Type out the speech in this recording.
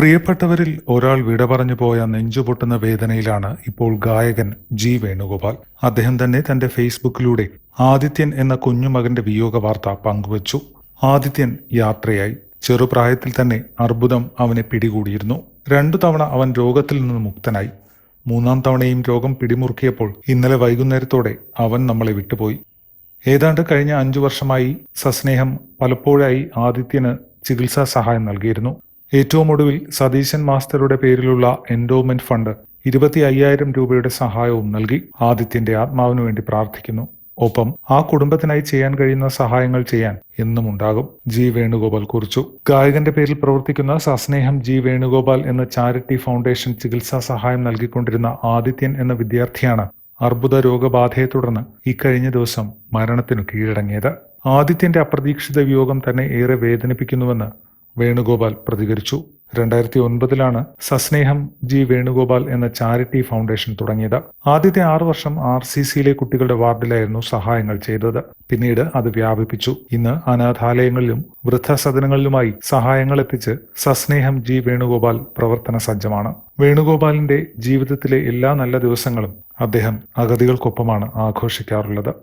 പ്രിയപ്പെട്ടവരിൽ ഒരാൾ വിട പറഞ്ഞു പോയ നെഞ്ചുപൊട്ടുന്ന വേദനയിലാണ് ഇപ്പോൾ ഗായകൻ ജി വേണുഗോപാൽ. അദ്ദേഹം തന്നെ തന്റെ ഫേസ്ബുക്കിലൂടെ ആദിത്യൻ എന്ന കുഞ്ഞുമകന്റെ വിയോഗ വാർത്ത പങ്കുവച്ചു. ആദിത്യൻ യാത്രയായി. ചെറുപ്രായത്തിൽ തന്നെ അർബുദം അവനെ പിടികൂടിയിരുന്നു. രണ്ടു തവണ അവൻ രോഗത്തിൽ നിന്ന് മുക്തനായി. മൂന്നാം തവണയും രോഗം പിടിമുറുക്കിയപ്പോൾ ഇന്നലെ വൈകുന്നേരത്തോടെ അവൻ നമ്മളെ വിട്ടുപോയി. ഏതാണ്ട് കഴിഞ്ഞ അഞ്ചു വർഷമായി സസ്നേഹം പലപ്പോഴായി ആദിത്യന് ചികിത്സാ സഹായം നൽകിയിരുന്നു. ഏറ്റവും ഒടുവിൽ സതീശൻ മാസ്റ്ററുടെ പേരിലുള്ള എൻഡോമെന്റ് ഫണ്ട് ഇരുപത്തി അയ്യായിരം രൂപയുടെ സഹായവും നൽകി ആദിത്യന്റെ ആത്മാവിനു വേണ്ടി പ്രാർത്ഥിക്കുന്നു. ഒപ്പം ആ കുടുംബത്തിനായി ചെയ്യാൻ കഴിയുന്ന സഹായങ്ങൾ ചെയ്യാൻ എന്നും ഉണ്ടാകും. ജി വേണുഗോപാൽ കുറിച്ചു. ഗായകന്റെ പേരിൽ പ്രവർത്തിക്കുന്ന സസ്നേഹം ജി വേണുഗോപാൽ എന്ന ചാരിറ്റി ഫൗണ്ടേഷൻ ചികിത്സാ സഹായം നൽകിക്കൊണ്ടിരുന്ന ആദിത്യൻ എന്ന വിദ്യാർത്ഥിയാണ് അർബുദ രോഗബാധയെ തുടർന്ന് ഇക്കഴിഞ്ഞ ദിവസം മരണത്തിനു കീഴടങ്ങിയത്. ആദിത്യന്റെ അപ്രതീക്ഷിത വിയോഗം തന്നെ ഏറെ വേദനിപ്പിക്കുന്നുവെന്ന് വേണുഗോപാൽ പ്രതികരിച്ചു. രണ്ടായിരത്തി ഒൻപതിലാണ് സസ്നേഹം ജി വേണുഗോപാൽ എന്ന ചാരിറ്റി ഫൗണ്ടേഷൻ തുടങ്ങിയത്. ആദ്യത്തെ ആറു വർഷം ആർ സി സിയിലെ കുട്ടികളുടെ വാർഡിലായിരുന്നു സഹായങ്ങൾ ചെയ്തത്. പിന്നീട് അത് വ്യാപിപ്പിച്ചു. ഇന്ന് അനാഥാലയങ്ങളിലും വൃദ്ധസദനങ്ങളിലുമായി സഹായങ്ങൾ എത്തിച്ച് സസ്നേഹം ജി വേണുഗോപാൽ പ്രവർത്തന സജ്ജമാണ്. വേണുഗോപാലിന്റെ ജീവിതത്തിലെ എല്ലാ നല്ല ദിവസങ്ങളും അദ്ദേഹം അഗതികൾക്കൊപ്പമാണ് ആഘോഷിക്കാറുള്ളത്.